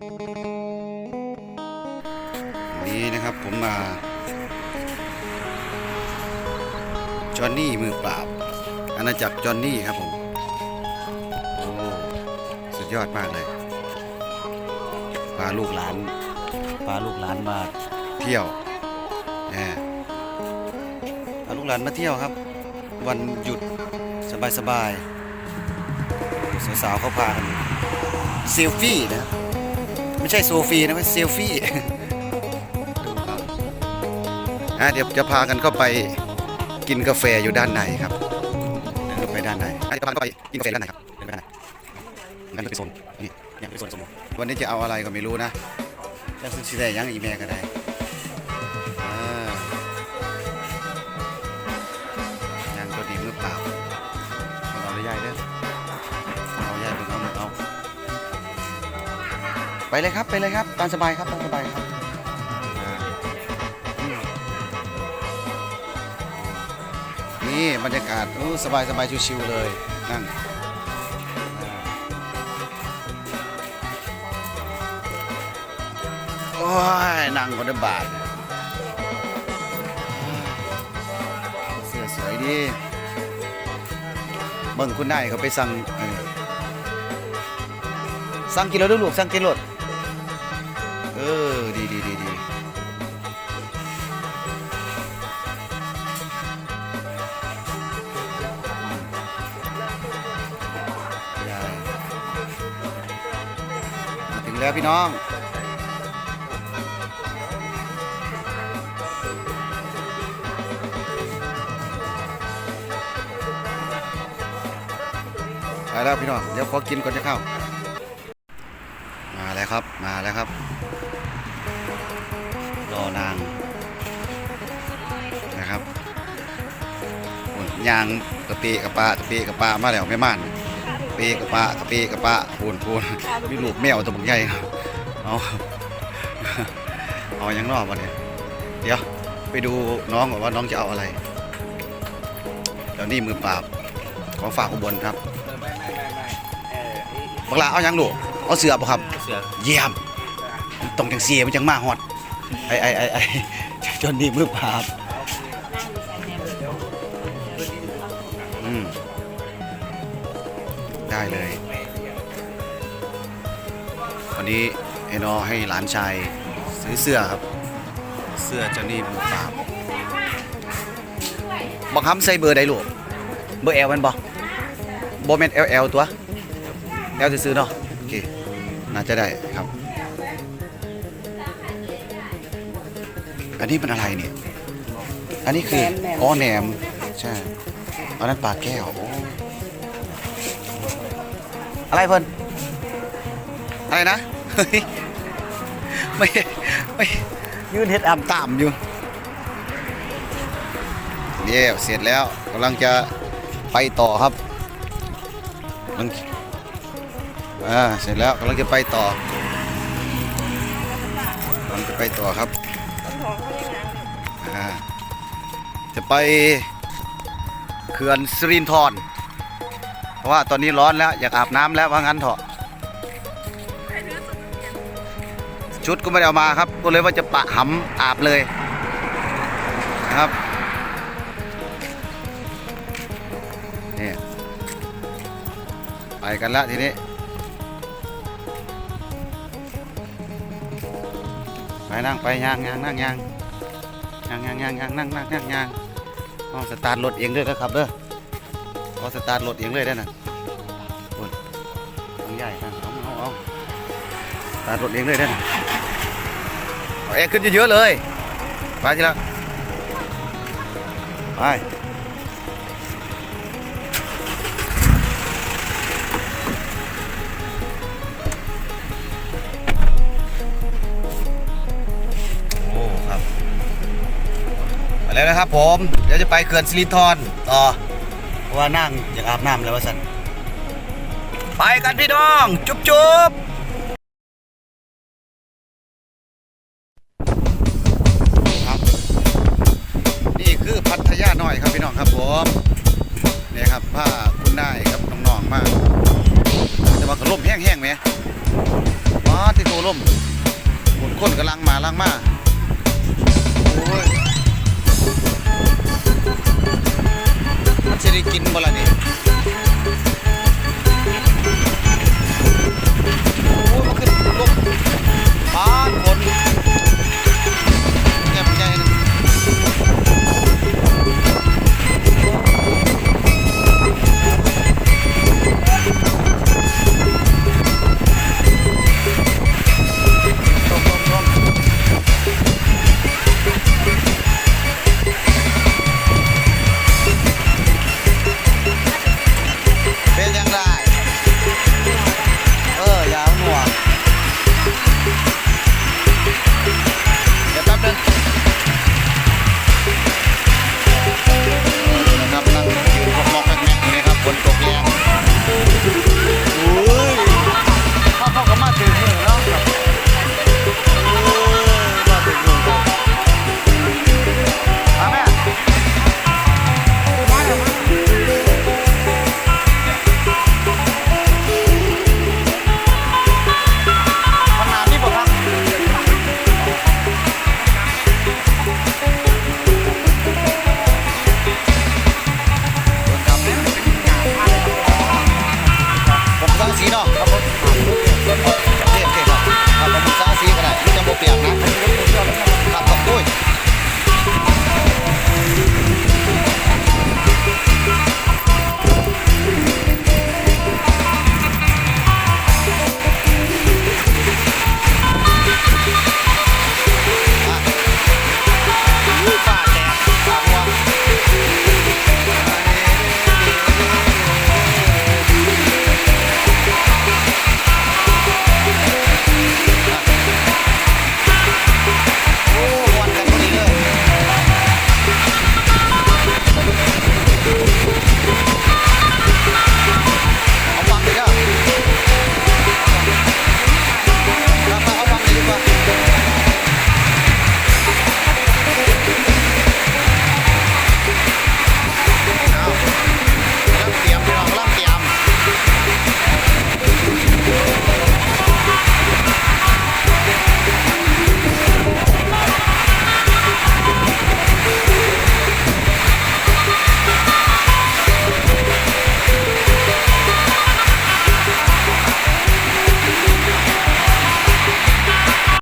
นี้นะครับผมมา จอห์นนี่มือปราบอาณาจักรจอห์นนี่ครับผมโอ้สุดยอดมากเลยพาลูกหลานพาลูกหลานมาเที่ยวแหมพาลูกหลานมาเที่ยวครับ วันหยุดสบายๆสาวๆเขาพากันเซลฟี่นะ ไม่ใช่โซฟีนะมันเซลฟี่ดูครับอะเดี๋ยวจะพากันเข้าไปกินกาแฟอยู่ด้านในครับเดินไปด้านในอะจะพาเข้าไปกินกาแฟด้านในครับเดินไปด้านในงั้นเราไปโซนนี่เนี่ยไปโซนสมวันนี้จะเอาอะไรก็ไม่รู้นะจะซื้อสิได้ยังอีเมลก็ได้ ไปเลยครับไปเลยครับตามสบายครับตามสบายครับอ่าอืมนี่บรรยากาศโอ้สบายสบายชิวๆเลยนั่งอ่าโอ้ยนั่งคนละบาทเสื้อสวยดีเบิ่งคุณนายเขาไปสั่งเออสั่งกินรถด้วยลูกสั่งกินรถ แล้วพี่น้อง ไปแล้วพี่น้อง เดี๋ยวขอกินก่อนจะเข้า มาแล้วครับ มาแล้วครับ รอนางนะครับยางกระปีกระปะกระปีกระปะมาแล้วไม่ม่าน ปีกระปะกระปีกระปะปูนปูนมีลูกแมวตัวบักใหญ่ครับเอาเอายังนอกมาเนี่ยเดี๋ยวไปดูน้องก่อนว่าน้องจะเอาอะไรแล้วนี่มือปราบของฝากอุบลครับบักลาเอายังลูกเอาเสือป่ะครับเสือเยี่ยมต้องจังเสียมันจังมาฮอดไอ้ไอ้ไอ้ไอ้จนนี่มือปราบ ได้เลย วันนี้ไอ้นอให้หลานชายซื้อเสื้อครับ เสื้อเจานี่หมือปราบบังคับใส่เบอร์ใดลูกเบอร์เอลมันบ่บ่แม่น LL ตัว L ซื้อเนาะโอเคน่าจะได้ครับ อันนี้เป็นอะไรเนี่ย อันนี้คืออ๋อแหนม ใช่อันนั้นปลาแก้วโอ้ อะไรเพิ่นอะไรนะเฮ้ยไม่ไม่ยืนเฮ็ดอามตามอยู่เดี๋ยวเสร็จแล้วกำลังจะไปต่อครับกำลังอ่าเสร็จแล้วกำลังจะไปต่อกำลังจะไปต่อครับอ่าจะไปเขื่อนสิรินธร เพราะว่าตอนนี้ร้อนแล้วอยากอาบน้ำแล้วว่างั้นเถอะชุดก็ไม่ได้เอามาครับ ก็เลยว่าจะปะหำอาบเลยนะครับนี่ไปกันแล้วทีนี้ไปนั่งไปย่างย่างนั่งย่างย่างย่างย่างย่างนั่งนั่งย่างย่างเอาสตาร์ทรถเองด้วยนะครับเด้อ เอสตาร์ทรถเองเลยได้นะโอ้ยต้องใหญ่นะเอาเอาเอาสตาร์ทรถเองเลยได้นะเอาแอร์ขึ้นเยอะๆเลยไปทีละไปแล้วนะครับผม เดี๋ยวจะไปเขื่อนสิริธรต่อ เพราะว่านั่งอยากอาบน้ำแล้วว่าสันไปกันพี่น้อง จุ๊บจุ๊บครับ นี่คือพัทยาหน่อยครับพี่น้องครับผมนี่ครับผ้าคุณนายครับน้องๆมากแต่ว่ากระลมแห้งๆไหมว้าติโตล่มคนคนกำลังมาลังมาโอ้ย มันจ